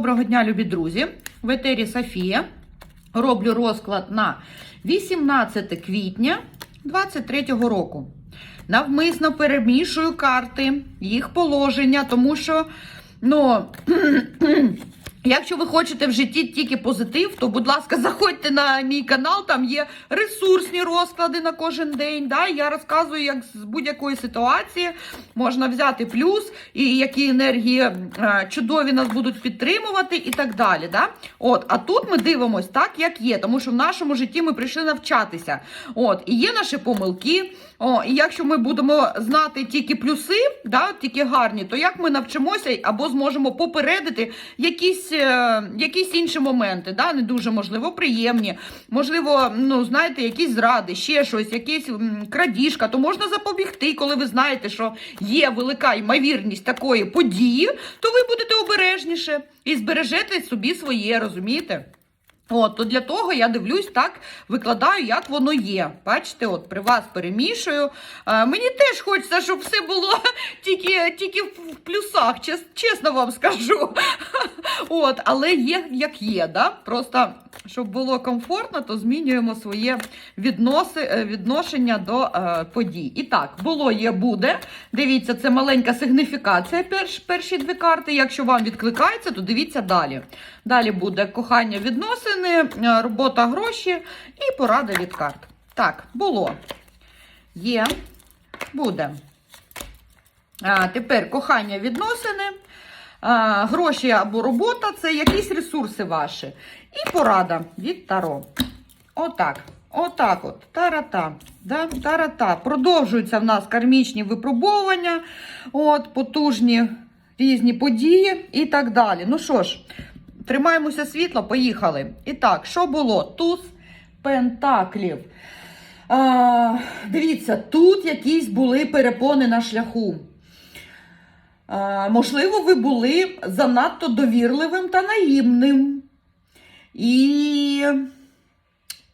Доброго дня, любі друзі! В етері Софія. Роблю розклад на 18 квітня 2023 року. Навмисно перемішую карти, їх положення, тому що, ну, якщо ви хочете в житті тільки позитив, то, будь ласка, заходьте на мій канал, там є ресурсні розклади на кожен день. Да? Я розказую, як з будь-якої ситуації можна взяти плюс, і які енергії е, чудові нас будуть підтримувати, і так далі. Да? От, а тут ми дивимося так, як є, тому що в нашому житті ми прийшли навчатися. От, і є наші помилки. О, і якщо ми будемо знати тільки плюси, да, тільки гарні, то як ми навчимося або зможемо попередити якісь, е, якісь інші моменти, да, не дуже можливо приємні, можливо, ну знаєте, якісь зради, ще щось, якісь крадіжка, то можна запобігти, коли ви знаєте, що є велика ймовірність такої події, то ви будете обережніше і збережете собі своє, розумієте? От, то для того я дивлюсь, так викладаю, як воно є. Бачите, от при вас перемішую. Е, мені теж хочеться, щоб все було тільки, тільки в плюсах, чес, чесно вам скажу. От, але є як є. Да? Просто щоб було комфортно, то змінюємо своє відноси, е, відношення до е, подій. І так, було, є, буде. Дивіться, це маленька сигніфікація. Перш, перші дві карти. Якщо вам відкликається, то дивіться далі. Далі буде кохання відносини, е, робота гроші і порада від карт. Так, було. Є, буде. А, тепер кохання відносини. А, гроші або робота це якісь ресурси ваші. І порада від Таро. Отак. Отак от. Тарата. Да? Тарата. Продовжуються в нас кармічні випробовування, от, потужні різні події і так далі. Ну що ж, тримаємося світло, поїхали. І так, що було? Туз пентаклів. А, дивіться, тут якісь були перепони на шляху. А, можливо, ви були занадто довірливим та наївним. І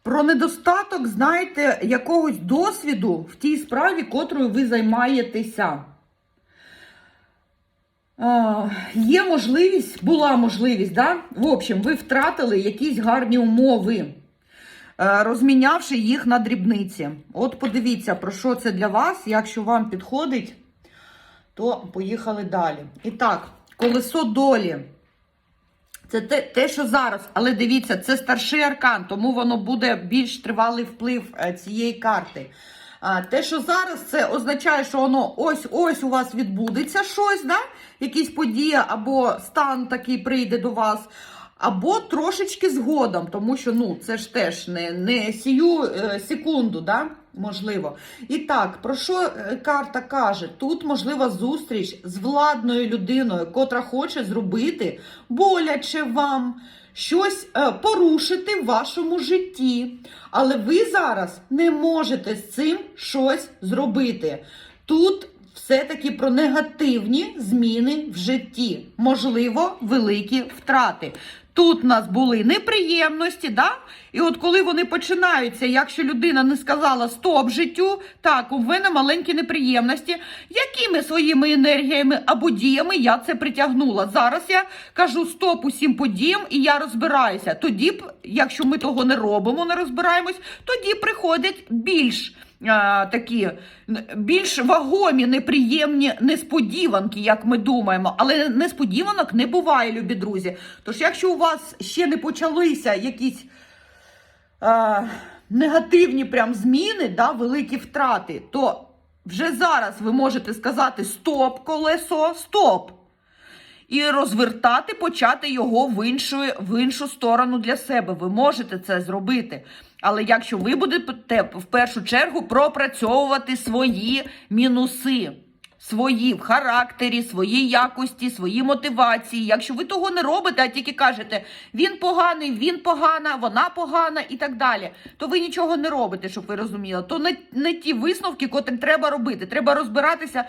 про недостаток, знаєте, якогось досвіду в тій справі, котрою ви займаєтеся. Є можливість, була можливість, да? в общем, ви втратили якісь гарні умови, е, розмінявши їх на дрібниці. От подивіться, про що це для вас, якщо вам підходить, то поїхали далі. І так, колесо долі. Це те, те, що зараз, але дивіться, це старший аркан, тому воно буде більш тривалий вплив е, цієї карти. Те, що зараз, це означає, що воно ось-ось у вас відбудеться щось, да? якісь події, або стан такий прийде до вас, або трошечки згодом, тому що ну, це ж теж не, не сію е, секунду, да? Можливо. І так, про що е, карта каже? Тут можлива зустріч з владною людиною, котра хоче зробити боляче вам. Щось е, порушити в вашому житті. Але ви зараз не можете з цим щось зробити. Тут все-таки про негативні зміни в житті, можливо, великі втрати. Тут у нас були неприємності, да? і от коли вони починаються, якщо людина не сказала стоп життю, так, у мене маленькі неприємності, якими своїми енергіями або діями я це притягнула. Зараз я кажу стоп усім подіям і я розбираюся. Тоді, б, якщо ми того не робимо, не розбираємось, тоді приходять більш а, такі більш вагомі, неприємні несподіванки, як ми думаємо. Але несподіванок не буває, любі друзі. Тож, якщо у вас ще не почалися якісь а, негативні прям зміни, да, великі втрати, то вже зараз ви можете сказати стоп, колесо, стоп. І розвертати, почати його в іншу, в іншу сторону для себе. Ви можете це зробити. Але якщо ви будете в першу чергу пропрацьовувати свої мінуси, свої в характері, свої якості, свої мотивації. Якщо ви того не робите, а тільки кажете, він поганий, він погана, вона погана і так далі, то ви нічого не робите, щоб ви розуміли. То не, не ті висновки, котрі треба робити. Треба розбиратися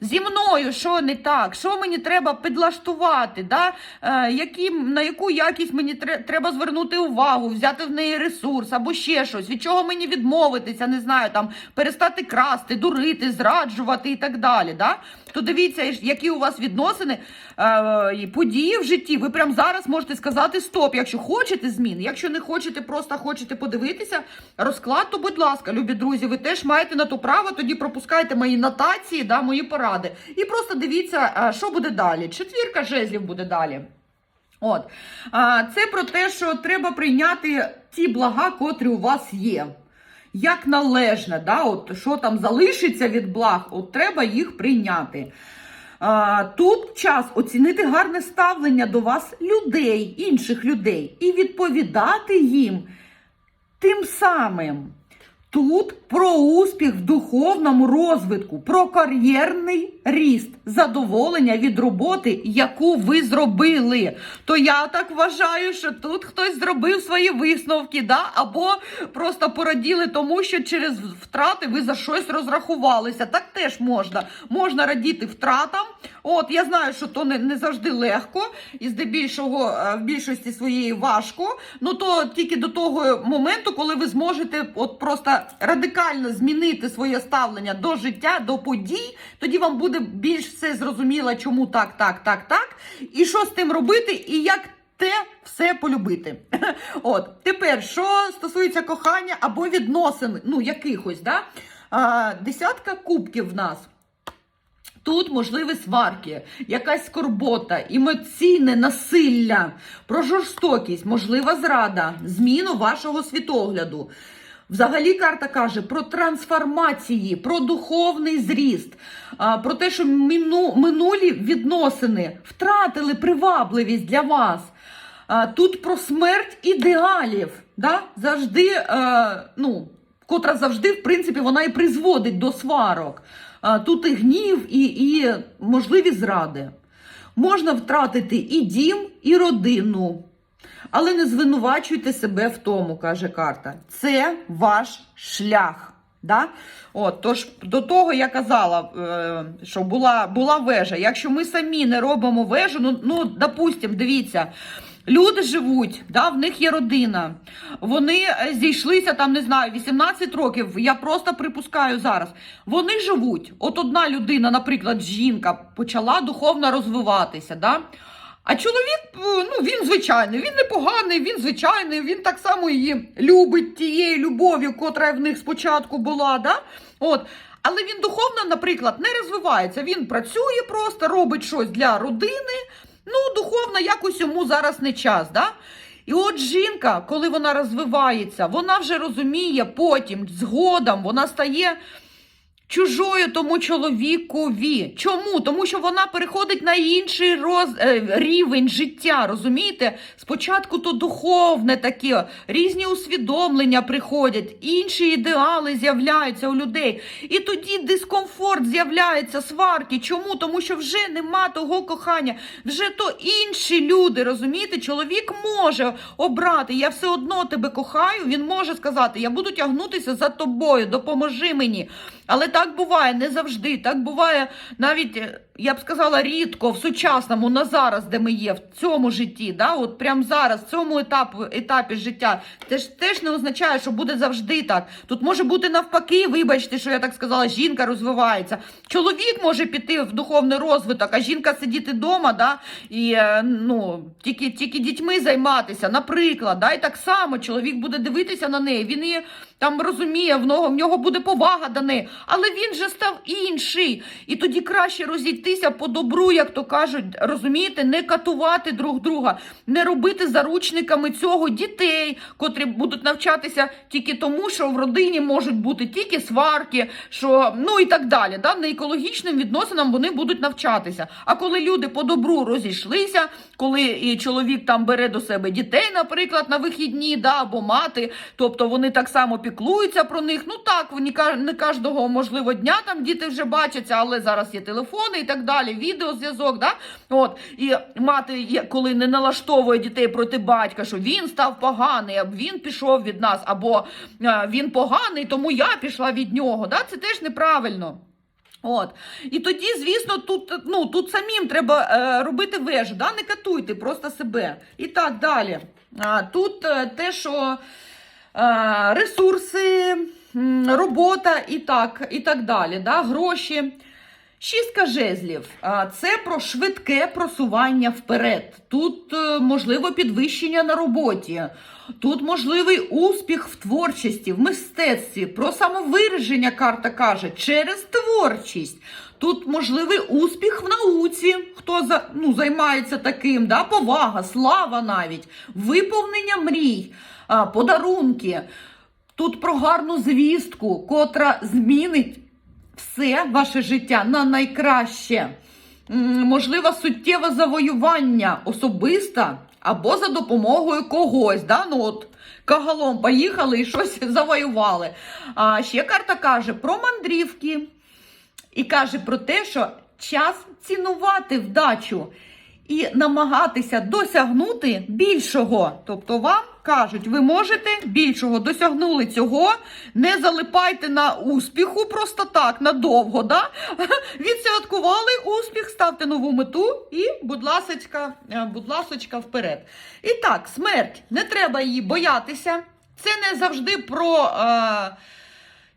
Зі мною що не так, що мені треба підлаштувати, да? е, які, на яку якість мені треба звернути увагу, взяти в неї ресурс або ще щось, від чого мені відмовитися, не знаю, там перестати красти, дурити, зраджувати і так далі. Да? То дивіться, які у вас відносини, е, події в житті. Ви прямо зараз можете сказати стоп, якщо хочете змін. Якщо не хочете, просто хочете подивитися розклад, то будь ласка, любі друзі, ви теж маєте на то право. Тоді пропускайте мої нотації, да, мої поради. І просто дивіться, е, що буде далі. Четвірка жезлів буде далі. От це про те, що треба прийняти ті блага, котрі у вас є. Як належне, да, от що там залишиться від благ, от треба їх прийняти. А, тут час оцінити гарне ставлення до вас людей, інших людей, і відповідати їм тим самим. Тут про успіх в духовному розвитку, про кар'єрний ріст, задоволення від роботи, яку ви зробили. То я так вважаю, що тут хтось зробив свої висновки, да? або просто пораділи тому, що через втрати ви за щось розрахувалися. Так теж можна. Можна радіти втратам. От я знаю, що то не, не завжди легко, і здебільшого е, в більшості своєї важко. Ну то тільки до того моменту, коли ви зможете от просто радикально змінити своє ставлення до життя, до подій, тоді вам буде більш все зрозуміло, чому так, так, так, так, і що з тим робити, і як. Те все полюбити. От тепер, що стосується кохання або відносин, ну якихось, да? а, десятка кубків в нас. Тут можливі сварки, якась скорбота, емоційне насилля, про жорстокість, можлива зрада, зміну вашого світогляду. Взагалі карта каже про трансформації, про духовний зріст, про те, що минулі відносини втратили привабливість для вас. Тут про смерть ідеалів, да? завжди, е, ну, котра завжди, в принципі, вона і призводить до сварок. Тут і гнів, і, і можливі зради. Можна втратити і дім, і родину. Але не звинувачуйте себе в тому, каже карта. Це ваш шлях. Да? От, тож до того я казала, е, що була, була вежа. Якщо ми самі не робимо вежу, ну, ну допустимо, дивіться. Люди живуть, да, в них є родина. Вони е, зійшлися там, не знаю, 18 років. Я просто припускаю зараз. Вони живуть. От одна людина, наприклад, жінка, почала духовно розвиватися. Да? А чоловік, е, ну він звичайний, він непоганий, він звичайний, він так само її любить тією любов'ю, котра в них спочатку була. Да? От. Але він духовно, наприклад, не розвивається. Він працює просто, робить щось для родини. Ну, духовно, якось йому зараз не час. Да? І от жінка, коли вона розвивається, вона вже розуміє потім, згодом, вона стає чужою тому чоловікові. Чому? Тому що вона переходить на інший роз... е, рівень життя. Розумієте? Спочатку то духовне таке, різні усвідомлення приходять, інші ідеали з'являються у людей. І тоді дискомфорт з'являється, сварки. Чому? Тому що вже нема того кохання, вже то інші люди. Розумієте? Чоловік може обрати. Я все одно тебе кохаю. Він може сказати: Я буду тягнутися за тобою, допоможи мені. Але так буває не завжди. Так буває навіть, е, я б сказала, рідко в сучасному на зараз, де ми є, в цьому житті. Да? От прямо зараз, в цьому етапі, етапі життя, теж, теж не означає, що буде завжди так. Тут може бути навпаки, вибачте, що я так сказала, жінка розвивається. Чоловік може піти в духовний розвиток, а жінка сидіти вдома, да? і е, ну, тільки, тільки дітьми займатися, наприклад. Да? І так само чоловік буде дивитися на неї, він її там розуміє, в нього, в нього буде повага до неї, але він же став інший. І тоді краще розійтися по добру, як то кажуть, розумієте, не катувати друг друга, не робити заручниками цього дітей, котрі будуть навчатися тільки тому, що в родині можуть бути тільки сварки, що ну і так далі. Да? Не екологічним відносинам вони будуть навчатися. А коли люди по добру розійшлися, коли чоловік там бере до себе дітей, наприклад, на вихідні, да, або мати, тобто вони так само піклуються про них. Ну так, ка- не кожного можливо дня там діти вже бачаться, але зараз є телефони і так далі, відеозв'язок. Да? От і мати, коли не налаштовує дітей проти батька, що він став поганий, або він пішов від нас, або е, він поганий, тому я пішла від нього. Да? Це теж неправильно. От. І тоді, звісно, тут, ну, тут самим треба е, робити вежу, да? не катуйте просто себе. І так далі. А, тут е, те, що е, ресурси, робота і так, і так далі, да? гроші. Шістка жезлів це про швидке просування вперед. Тут е, можливо підвищення на роботі, тут можливий успіх в творчості, в мистецтві, про самовираження карта каже через творчість. Тут можливий успіх в науці, хто за, ну, займається таким, да? повага, слава навіть, виповнення мрій, подарунки. Тут про гарну звістку, котра змінить все ваше життя на найкраще. Можливо, суттєве завоювання особиста або за допомогою когось. Да? Ну, от, кагалом поїхали і щось завоювали. А ще карта каже про мандрівки і каже про те, що час цінувати вдачу і намагатися досягнути більшого. Тобто вам кажуть, ви можете більшого досягнули цього, не залипайте на успіху просто так надовго. Да? Відсвяткували успіх, ставте нову мету і, будь ласочка, е, будь ласочка, вперед. І так, смерть, не треба її боятися. Це не завжди про е,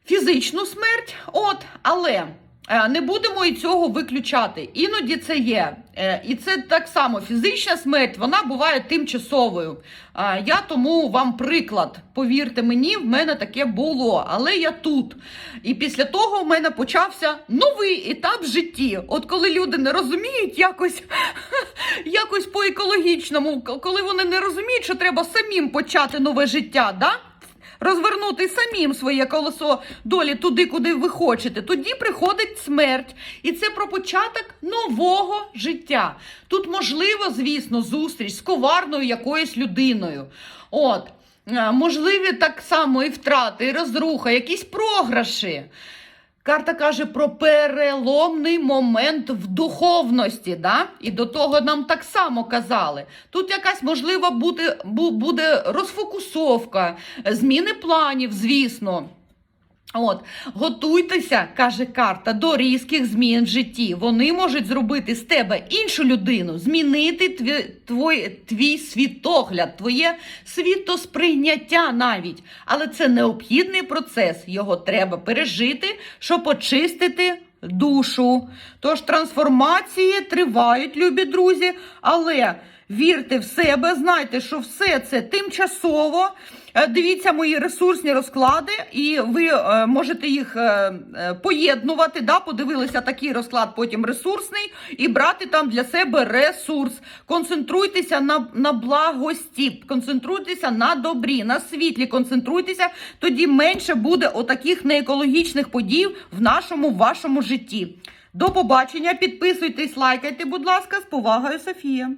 фізичну смерть, от, але не будемо і цього виключати. Іноді це є. Е, І це так само фізична смерть, вона буває тимчасовою. Е, Я тому вам приклад. Повірте мені, в мене таке було, але я тут. І після того в мене почався новий етап в житті. От коли люди не розуміють якось, якось по-екологічному, коли вони не розуміють, що треба самим почати нове життя. да? Розвернути самим своє колесо долі туди, куди ви хочете. Тоді приходить смерть. І це про початок нового життя. Тут можливо, звісно, зустріч з коварною якоюсь людиною. От. е, Можливі так само і втрати, і розруха, якісь програші. Карта каже про переломний момент в духовності, да? і до того нам так само казали. Тут якась можлива буде, буде розфокусовка, зміни планів, звісно. От, готуйтеся, каже карта, до різких змін в житті. Вони можуть зробити з тебе іншу людину, змінити твій, твій, твій світогляд, твоє світосприйняття навіть. Але це необхідний процес. Його треба пережити, щоб очистити душу. Тож трансформації тривають, любі друзі, але вірте в себе, знайте, що все це тимчасово. Е, Дивіться мої ресурсні розклади, і ви е, можете їх е, поєднувати. Да? Подивилися такий розклад, потім ресурсний, і брати там для себе ресурс. Концентруйтеся на, на благості, концентруйтеся на добрі, на світлі, концентруйтеся, тоді менше буде отаких неекологічних подій в нашому вашому житті. До побачення, підписуйтесь, лайкайте, будь ласка, з повагою, Софія.